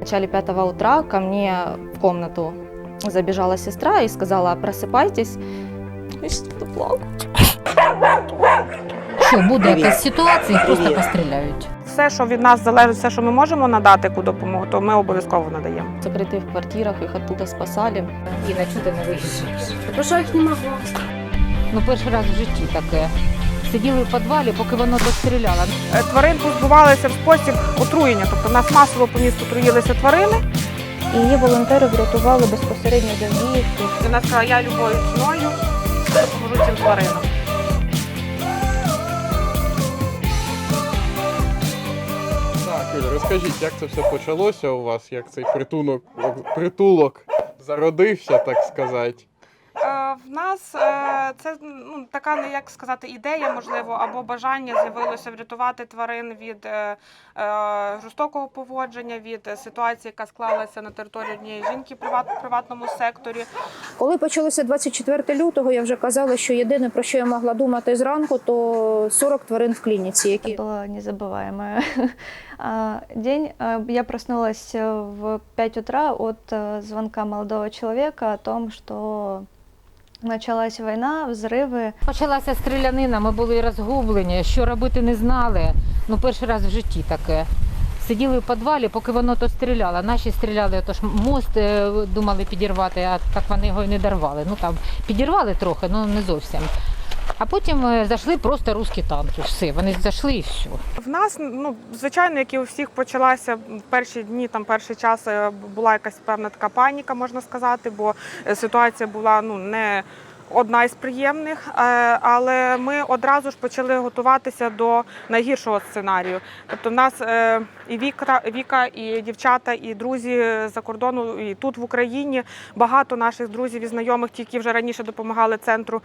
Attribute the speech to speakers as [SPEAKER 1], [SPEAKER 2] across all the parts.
[SPEAKER 1] В начале пятого утра ко мне в комнату забежала сестра и сказала, просыпайтесь. И что плакать.
[SPEAKER 2] Що буде якась ситуація, їх просто постріляють.
[SPEAKER 3] Все, що від нас залежить, все, що ми можемо надати яку допомогу, то ми обов'язково надаємо.
[SPEAKER 1] Закрытые в квартирах, их оттуда спасали.
[SPEAKER 2] Іна, чого ти не виїжджаєш?
[SPEAKER 4] Тому що їх не могла.
[SPEAKER 2] Ну, перший раз в житті таке. Сиділи в підвалі, поки воно достріляло.
[SPEAKER 3] Е, Тварин позбувалися в спосіб отруєння, тобто в нас масово по місту труїлися тварини.
[SPEAKER 5] І її волонтери врятували безпосередньо з Авдіївки.
[SPEAKER 3] Вона сказала, я любою ціною допоможу цим тваринам.
[SPEAKER 6] Так, Юля, розкажіть, як це все почалося у вас, як цей притулок, притулок зародився, так сказати.
[SPEAKER 3] Е, В нас е, це ну, така, не як сказати, ідея, можливо, або бажання з'явилося врятувати тварин від е, е, жорстокого поводження, від е, ситуації, яка склалася на території однієї жінки в приват, приватному секторі.
[SPEAKER 5] Коли почалося 24 лютого, я вже казала, що єдине про що я могла думати зранку, то 40 тварин в клініці, які
[SPEAKER 7] Это было незабываемое. А, День а, я проснулась э, в 5 утра от э, звонка молодого человека о том, что началась війна, взриви.
[SPEAKER 2] Почалася стрілянина, ми були розгублені, що робити не знали. Ну, перший раз в житті таке. Сиділи в підвалі, поки воно то стріляло. Наші стріляли, тож мост е, думали підірвати, а так вони його і не дорвали. Ну там підірвали трохи, але не зовсім. А потім е, зайшли просто русські танки. Все, вони зайшли і все.
[SPEAKER 3] В нас, ну звичайно, як і у всіх почалася перші дні, там перший час е, була якась певна така паніка, можна сказати, бо е, ситуація була ну не одна із приємних. Але ми одразу ж почали готуватися до найгіршого сценарію. Тобто, в нас і Віка, Віка, і дівчата, і друзі за кордону, і тут в Україні багато наших друзів і знайомих, ті, які вже раніше допомагали центру.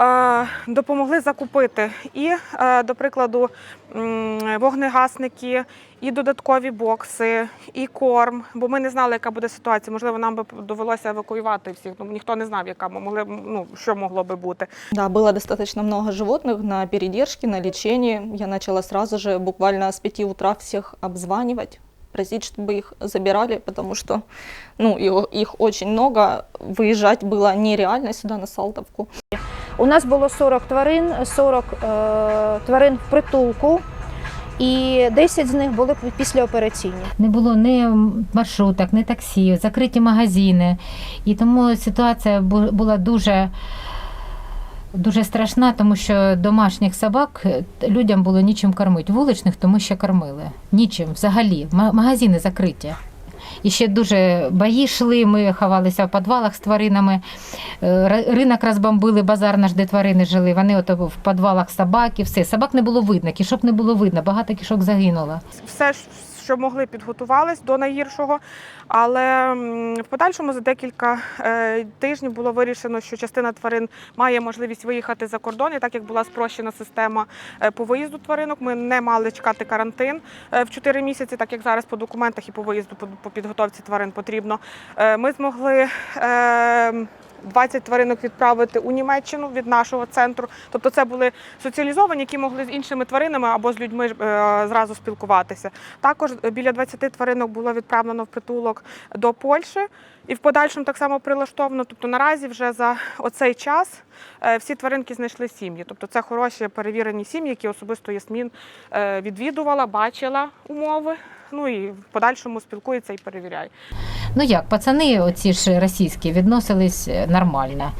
[SPEAKER 3] е, Допомогли закупити і, е, до прикладу, м, вогнегасники, і додаткові бокси, і корм. Бо ми не знали, яка буде ситуація. Можливо, нам би довелося евакуювати всіх. Ну ніхто не знав, яка могли б- ну що могло би бути.
[SPEAKER 1] Да, было достаточно много животных на передержке, на лечении. Я начала сразу же, буквально с 5 утра, всех обзванивать, просить, чтобы их забирали, потому что ну, и- их очень много. Выезжать было нереально сюда, на Салтовку.
[SPEAKER 5] у нас було 40 тварин, 40 е, тварин в притулку, і 10 з них були післяопераційні.
[SPEAKER 2] Не було ні маршруток, ні таксі, закриті магазини. І тому ситуація була дуже, дуже страшна, тому що домашніх собак е, людям було нічим кормити. Вуличних тому що кормили. Нічим взагалі. Ма- Магазини закриті. І ще дуже бої йшли, ми ховалися в підвалах з тваринами. Е, Ринок розбомбили, базар наш, де тварини жили. Вони от в підвалах собаки, все. Собак не було видно, кішок не було видно, багато кішок загинуло.
[SPEAKER 3] все, що могли, підготувались до найгіршого. Але в подальшому за декілька е, тижнів було вирішено, що частина тварин має можливість виїхати за кордон. І так як була спрощена система е, по виїзду тваринок, ми не мали чекати карантин е, в 4 місяці, так як зараз по документах і по виїзду по, підготовці тварин потрібно. Ми змогли. Е, 20 тваринок відправити у Німеччину від нашого центру. Тобто це були соціалізовані, які могли з іншими тваринами або з людьми е, зразу спілкуватися. Також біля 20 тваринок було відправлено в притулок до Польщі і в подальшому так само прилаштовано. Тобто наразі вже за оцей час е, всі тваринки знайшли сім'ї. Тобто це хороші перевірені сім'ї, які особисто Ясмін е, відвідувала, бачила умови. Ну і в подальшому спілкується і перевіряє.
[SPEAKER 2] Ну як, пацани, оці ж російські, відносились е, нормально.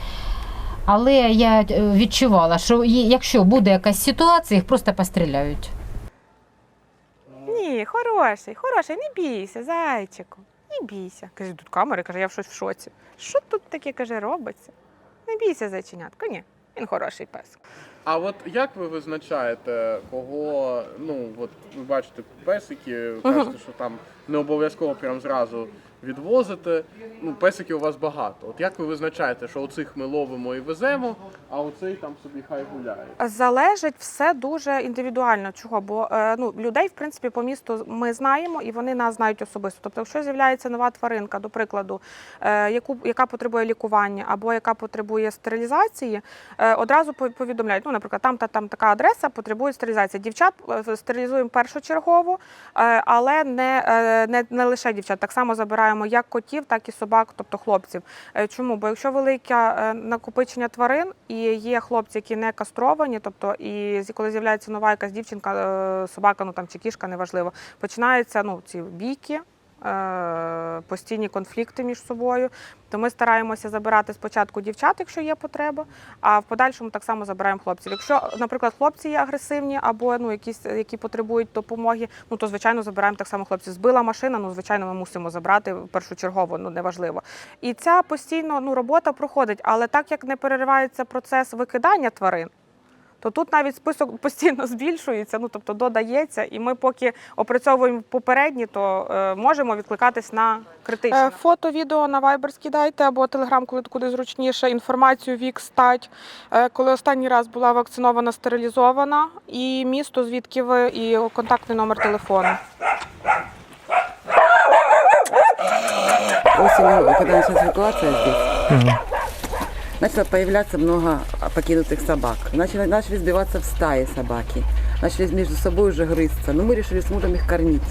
[SPEAKER 2] Але я е, відчувала, що якщо буде якась ситуація, їх просто постріляють.
[SPEAKER 3] Ні, хороший, хороший, не бійся, зайчику. Не бійся. Каже, тут камери, каже, я в щось в шоці. Що тут таке каже, робиться? Не бійся, зайченятко. Ні, він хороший пес.
[SPEAKER 6] А от як ви визначаєте, кого, ну от ви бачите песики, кажете, що там не обов'язково прям зразу відвозите. Ну, песиків у вас багато. От як ви визначаєте, що оцих ми ловимо і веземо, а оцей там собі хай гуляє?
[SPEAKER 3] Залежить все дуже індивідуально. Чого? Бо е, ну, людей, в принципі, по місту ми знаємо і вони нас знають особисто. Тобто, якщо з'являється нова тваринка, до прикладу, е, яку, яка потребує лікування або яка потребує стерилізації, е, одразу по- повідомляють, ну, наприклад, там та там така адреса потребує стерилізації. Дівчат стерилізуємо першочергово, але не, не, не лише дівчат. Так само забираємо як котів, так і собак, тобто хлопців. Е, Чому? Бо якщо велике е, накопичення тварин і є хлопці, які не кастровані, тобто і коли з'являється нова якась дівчинка, е, собака, ну там чи кішка, неважливо, починаються ну, ці бійки. Е, Постійні конфлікти між собою, то ми стараємося забирати спочатку дівчат, якщо є потреба, а в подальшому так само забираємо хлопців. Якщо, наприклад, хлопці є агресивні або ну якісь, які потребують допомоги, ну то звичайно забираємо так само хлопців. Збила машина, ну звичайно, ми мусимо забрати першочергово, ну неважливо. І ця постійно ну робота проходить, але так як не переривається процес викидання тварин. То тут навіть список постійно збільшується, ну тобто додається, і ми поки опрацьовуємо попередні, то е, можемо відкликатись на критичні. Е, Фото, відео на Viber скидайте або Telegram, коли куди зручніше. Інформацію вік стать, е, коли останній раз була вакцинована, стерилізована, і місто, звідки ви, і контактний номер телефону.
[SPEAKER 4] Осенью, когда началась эвакуация здесь, начало появляться много покинутых собак. Начали, начали сбиваться в стаи собаки. Начали между собой уже грызться. Но мы решили с мужем их кормить.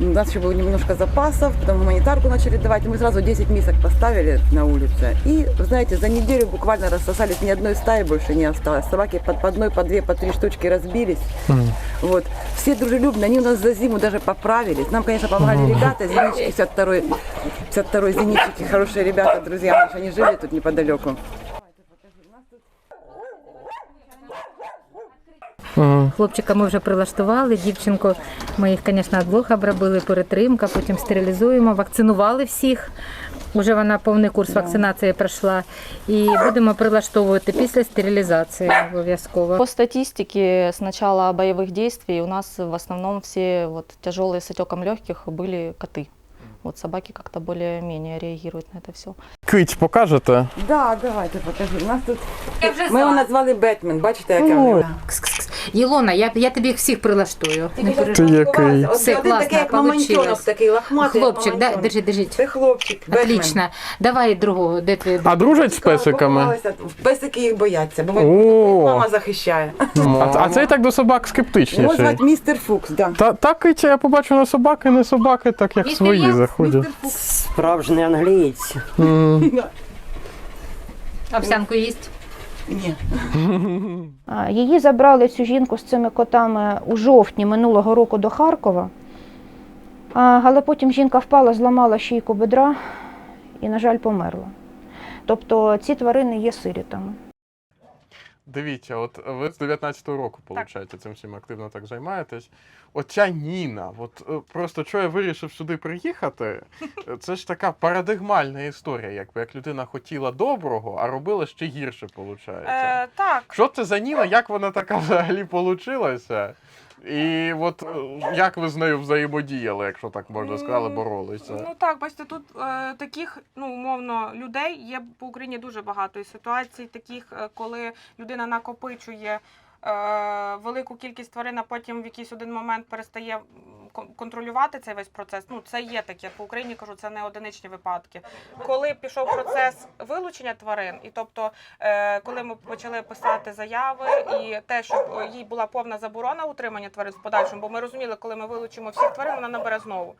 [SPEAKER 4] У нас еще было немножко запасов, потом гуманитарку начали давать. и Мы сразу 10 мисок поставили на улице. И, знаете, за неделю буквально рассосались, ни одной стаи больше не осталось. Собаки под, по одной, по две, по три штучки разбились. Вот. Все дружелюбные, они у нас за зиму даже поправились. Нам, конечно, помогали ребята, зенитчики 52-й, 52-й зенитчики, хорошие ребята, друзья наши, они жили тут неподалеку.
[SPEAKER 2] Хлопчика ми вже прилаштували, дівчинку ми їх, звісно, двох обробили, перетримка, потім стерилізуємо, вакцинували всіх. Уже вона повний курс вакцинації пройшла. І будемо прилаштовувати після стерилізації обов'язково.
[SPEAKER 1] По статистике с начала боевых действий у нас в основном все вот тяжелые с отеком легких были коты. Вот собаки как-то более-менее реагируют на это все.
[SPEAKER 6] Кить, покажете?
[SPEAKER 4] Да, давайте покажи. У нас тут ми його назвали Бетмен. Бачите, яке в
[SPEAKER 6] Ой.
[SPEAKER 4] нього?
[SPEAKER 2] Єлона, я, я тобі їх всіх прилаштую.
[SPEAKER 6] Ти який?
[SPEAKER 2] Все
[SPEAKER 4] один
[SPEAKER 2] класно,
[SPEAKER 4] такий, як мамонтенок, такий лохматий.
[SPEAKER 2] Хлопчик, да,
[SPEAKER 4] мамонтенок.
[SPEAKER 2] держи.
[SPEAKER 4] Це хлопчик.
[SPEAKER 2] Отлично. Давай другого, де твій?
[SPEAKER 6] А дружать з песиками?
[SPEAKER 4] Песики їх бояться, бо мама захищає.
[SPEAKER 6] А, а цей так до собак
[SPEAKER 4] Його звати містер Фукс, да.
[SPEAKER 6] Та, так, Китя, я побачу на собаки, не собаки, так як
[SPEAKER 2] Містер
[SPEAKER 6] свої заходять.
[SPEAKER 8] Справжній англієць.
[SPEAKER 2] Овсянку їсть.
[SPEAKER 4] Ні.
[SPEAKER 5] Її забрали цю жінку з цими котами у жовтні минулого року до Харкова. Але потім жінка впала, зламала шийку бедра і, на жаль, померла. Тобто ці тварини є сирітами.
[SPEAKER 6] Дивіться, от ви з 19-го року, виходить, цим всім активно так займаєтесь. Оця Ніна, от е, просто що я вирішив сюди приїхати, е, це ж така парадигмальна історія, якби як людина хотіла доброго, а робила ще гірше, виходить.
[SPEAKER 3] Е, так,
[SPEAKER 6] Що це за Ніна, як вона така взагалі получилася? І от е, як ви з нею взаємодіяли, якщо так можна сказати, боролися?
[SPEAKER 3] Ну так, бачите, тут е, таких, ну умовно, людей є по Україні дуже багато і ситуацій, таких, е, коли людина накопичує е, велику кількість тварин, а потім в якийсь один момент перестає контролювати цей весь процес. Ну це є таке. По Україні кажу, це не одиничні випадки. Коли пішов процес вилучення тварин, і тобто, е, коли ми почали писати заяви, і те, щоб е, їй була повна заборона утримання тварин в подальшому, бо ми розуміли, коли ми вилучимо всіх тварин, вона набере знову.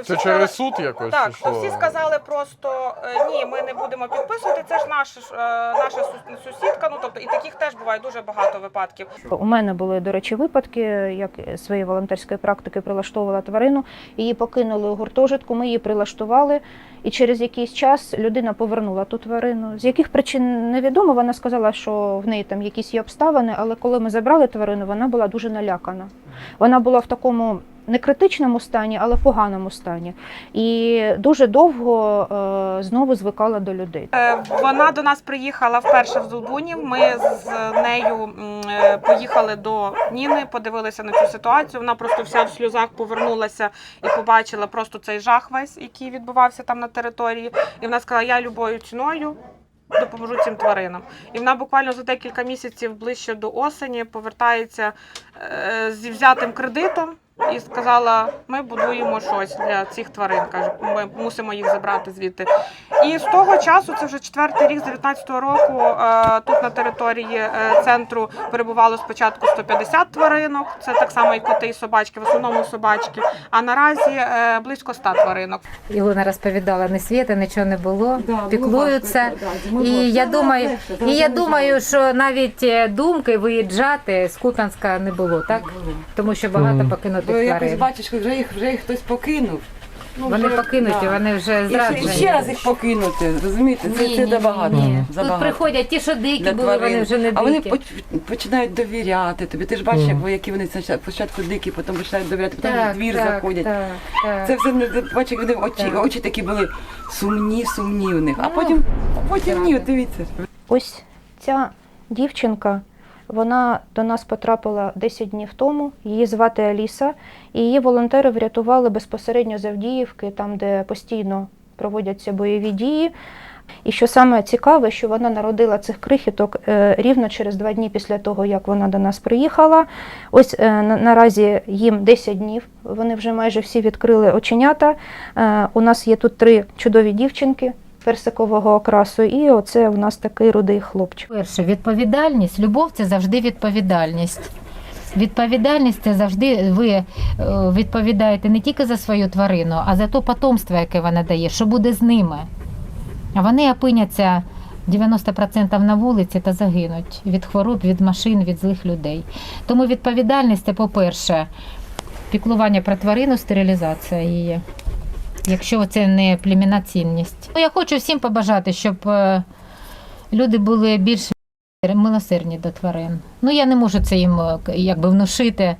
[SPEAKER 3] То
[SPEAKER 6] Це
[SPEAKER 3] всі
[SPEAKER 6] через
[SPEAKER 3] сказали-
[SPEAKER 6] суд якось?
[SPEAKER 3] так,
[SPEAKER 6] чи
[SPEAKER 3] то
[SPEAKER 6] що?
[SPEAKER 3] всі сказали просто е, ні, ми не будемо підписувати. Це ж наша ж, е, наша сус- сусідка. Ну тобто і таких теж буває дуже багато випадків.
[SPEAKER 5] У мене були, до речі, випадки, як з своєї волонтерської практики прилаштовувала тварину. Її покинули у гуртожитку, ми її прилаштували, і через якийсь час людина повернула ту тварину. З яких причин невідомо. Вона сказала, що в неї там якісь є обставини, але коли ми забрали тварину, вона була дуже налякана. Вона була в такому не критичному стані, але в поганому стані. І дуже довго е, знову звикала до людей.
[SPEAKER 3] Е, Вона до нас приїхала вперше в Золбунів. Ми з нею е, поїхали до Ніни, подивилися на цю ситуацію. Вона просто вся в сльозах повернулася і побачила просто цей жах весь, який відбувався там на території. І вона сказала: Я любою ціною. Допоможу цим тваринам, і вона буквально за декілька місяців ближче до осені повертається зі взятим кредитом і сказала: ми будуємо щось для цих тварин. каже, ми мусимо їх забрати звідти. І з того часу, це вже четвертий рік з 19-го року. е, Тут на території е, центру перебувало спочатку 150 тваринок. Це так само і коти, і собачки, в основному собачки. А наразі е, близько 100 тваринок.
[SPEAKER 2] Ілона розповідала, не світа, нічого не було,
[SPEAKER 4] Да, було
[SPEAKER 2] піклуються.
[SPEAKER 4] да,
[SPEAKER 2] І
[SPEAKER 4] було.
[SPEAKER 2] я думаю,
[SPEAKER 4] легше,
[SPEAKER 2] і я думаю, що навіть думки виїжджати з Куп'янська не було, так? Тому що багато
[SPEAKER 6] Мгм.
[SPEAKER 4] Бо якось
[SPEAKER 2] тварин.
[SPEAKER 4] бачиш, вже їх вже їх хтось покинув. Ну,
[SPEAKER 2] Вони
[SPEAKER 4] вже,
[SPEAKER 2] покинуті,
[SPEAKER 4] да.
[SPEAKER 2] вони вже
[SPEAKER 4] І ще,
[SPEAKER 2] зраджені.
[SPEAKER 4] і ще раз їх покинути, розумієте? Це,
[SPEAKER 2] Ні,
[SPEAKER 4] це
[SPEAKER 2] ні,
[SPEAKER 4] забагато.
[SPEAKER 2] ні, ні. Тут приходять ті, що дикі
[SPEAKER 4] Для
[SPEAKER 2] були, вони вже не
[SPEAKER 4] А вони починають довіряти тобі. Ти ж бачиш, як- які вони спочатку- дикі, потім починають довіряти, потім
[SPEAKER 2] Так,
[SPEAKER 4] в двір
[SPEAKER 2] так,
[SPEAKER 4] заходять.
[SPEAKER 2] Так, так.
[SPEAKER 4] Це все бачиш, як вони очі,
[SPEAKER 2] Так.
[SPEAKER 4] очі такі були сумні, сумні у них. А
[SPEAKER 2] Ну,
[SPEAKER 4] потім, а потім ні, дивіться.
[SPEAKER 5] Ось ця дівчинка, вона до нас потрапила 10 днів тому. Її звати Аліса, і її волонтери врятували безпосередньо з Авдіївки, там, де постійно проводяться бойові дії. І що саме цікаве, що вона народила цих крихіток е, рівно через два дні після того, як вона до нас приїхала. Ось е, на- наразі їм 10 днів. Вони вже майже всі відкрили оченята. Е, у нас є тут три чудові дівчинки персикового окрасу, і оце у нас такий рудий хлопчик.
[SPEAKER 2] Перше, відповідальність, любов це завжди відповідальність. Відповідальність це завжди ви е, відповідаєте не тільки за свою тварину, а за то потомство, яке вона дає, що буде з ними. А вони опиняться 90% на вулиці та загинуть від хвороб, від машин, від злих людей. Тому відповідальність це, по-перше, піклування про тварину, стерилізація її. Якщо це не племінна цінність. Ну, Я хочу всім побажати, щоб е, люди були більш милосердні до тварин. Ну я не можу це їм е, якби внушити,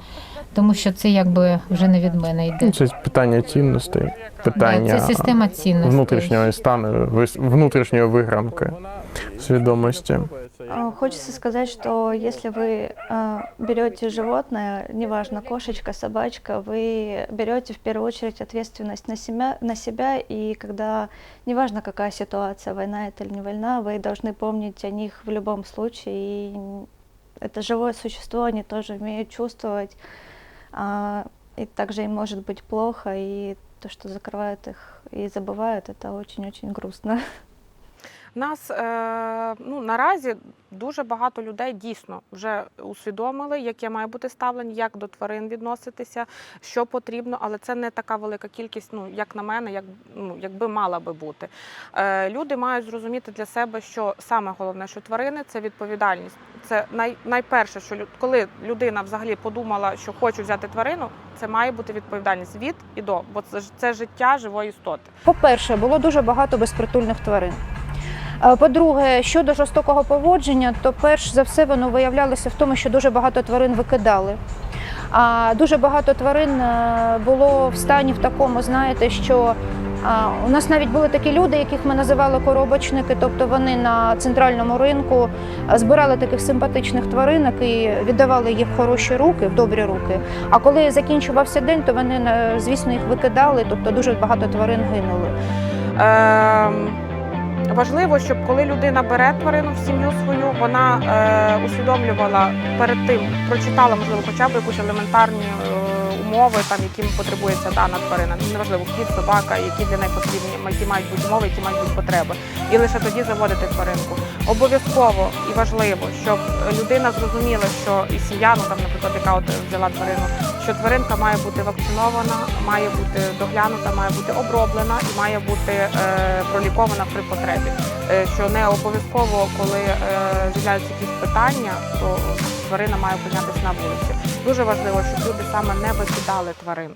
[SPEAKER 2] тому що це якби вже не від мене йде.
[SPEAKER 6] Ну, Це питання цінностей, питання
[SPEAKER 2] це система цінностей.
[SPEAKER 6] внутрішнього стану, внутрішньої виграмки свідомості.
[SPEAKER 7] А, Хочется сказать, что если вы а, берете животное, неважно, кошечка, собачка, вы берете в первую очередь ответственность на себя, на себя, и когда, неважно какая ситуация, война это или не война, вы должны помнить о них в любом случае. И это живое существо, они тоже умеют чувствовать, а, и также им может быть плохо, и то, что закрывают их и забывают, это очень-очень грустно.
[SPEAKER 3] Нас е, ну, наразі дуже багато людей дійсно вже усвідомили, яке має бути ставлення, як до тварин відноситися, що потрібно, але це не така велика кількість, ну як на мене, як ну якби мала би бути. Е, люди мають зрозуміти для себе, що саме головне, що тварини це відповідальність. Це най, найперше, що лю- коли людина взагалі подумала, що хочу взяти тварину, це має бути відповідальність від і до, бо це це життя живої істоти.
[SPEAKER 5] По-перше, було дуже багато безпритульних тварин. Е, По-друге, щодо жорстокого поводження, то перш за все воно виявлялося в тому, що дуже багато тварин викидали. А дуже багато тварин е, було в стані в такому, знаєте, що у нас навіть були такі люди, яких ми називали коробочники, тобто вони на центральному ринку е, збирали таких симпатичних тваринок і віддавали їх в хороші руки, в добрі руки. А коли закінчувався день, то вони, звісно, їх викидали, тобто дуже багато тварин гинули.
[SPEAKER 3] Важливо, щоб коли людина бере тварину в сім'ю свою, вона е, усвідомлювала перед тим, прочитала, можливо, хоча б якусь елементарні е, умови, там, яким потребується дана тварина. Неважливо, кіт, собака, які для неї потрібні, які мають бути умови, які мають бути потреби. І лише тоді заводити тваринку. Обов'язково і важливо, щоб людина зрозуміла, що і сім'я, ну там, наприклад, яка от взяла тварину, що тваринка має бути вакцинована, має бути доглянута, має бути оброблена і має бути е, пролікована при потребі. Е, що не обов'язково, коли е, з'являються якісь питання, то тварина має піднятися на вулиці. Дуже важливо, щоб люди саме не викидали тварин.